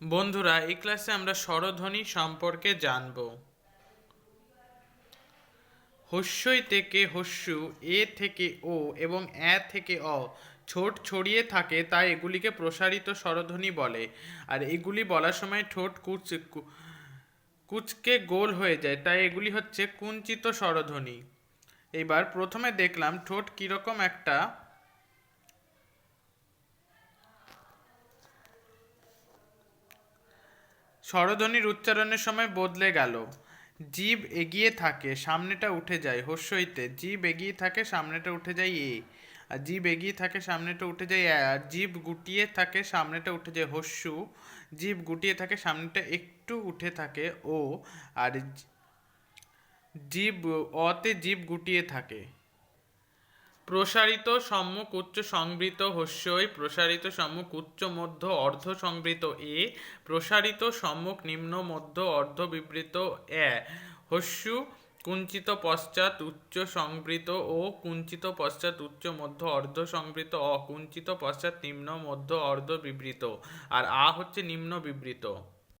বন্ধুরা, এই ক্লাসে আমরা স্বরধ্বনি সম্পর্কে জানব। হস্যই থেকে হস্যু, এ থেকে ও এবং এ থেকে অ ঠোঁট ছড়িয়ে থাকে, তাই এগুলিকে প্রসারিত স্বরধ্বনি বলে। আর এগুলি বলার সময় ঠোঁট কুচ কুচকে গোল হয়ে যায়, তাই এগুলি হচ্ছে কুঞ্চিত স্বরধ্বনি। এবার প্রথমে দেখলাম ঠোঁট কীরকম একটা স্বরধ্বনির উচ্চারণের সময় বদলে গেল। জীব এগিয়ে থাকে, সামনেটা উঠে যায়। হস্যইতে জীব এগিয়ে থাকে, সামনেটা উঠে যায় এ। আর জীব এগিয়ে থাকে, সামনেটা উঠে যায় আর জীব গুটিয়ে থাকে, সামনেটা উঠে যায় হস্যু জীব গুটিয়ে থাকে, সামনেটা একটু উঠে থাকে ও। আর জীব অতে জীব গুটিয়ে থাকে। প্রসারিত সম্মুখ উচ্চ সংবৃত হস্যই, প্রসারিত সম্মুখ উচ্চ মধ্য অর্ধ সংবৃত এ, প্রসারিত সম্মুখ নিম্ন মধ্য অর্ধ বিবৃত এ। হস্যু কুঞ্চিত পশ্চাৎ উচ্চ সংবৃত ও কুঞ্চিত পশ্চাৎ উচ্চ মধ্য অর্ধ সংবৃত অ, কুঞ্চিত পশ্চাৎ নিম্ন মধ্য অর্ধ বিবৃত। আর আ হচ্ছে নিম্ন বিবৃত।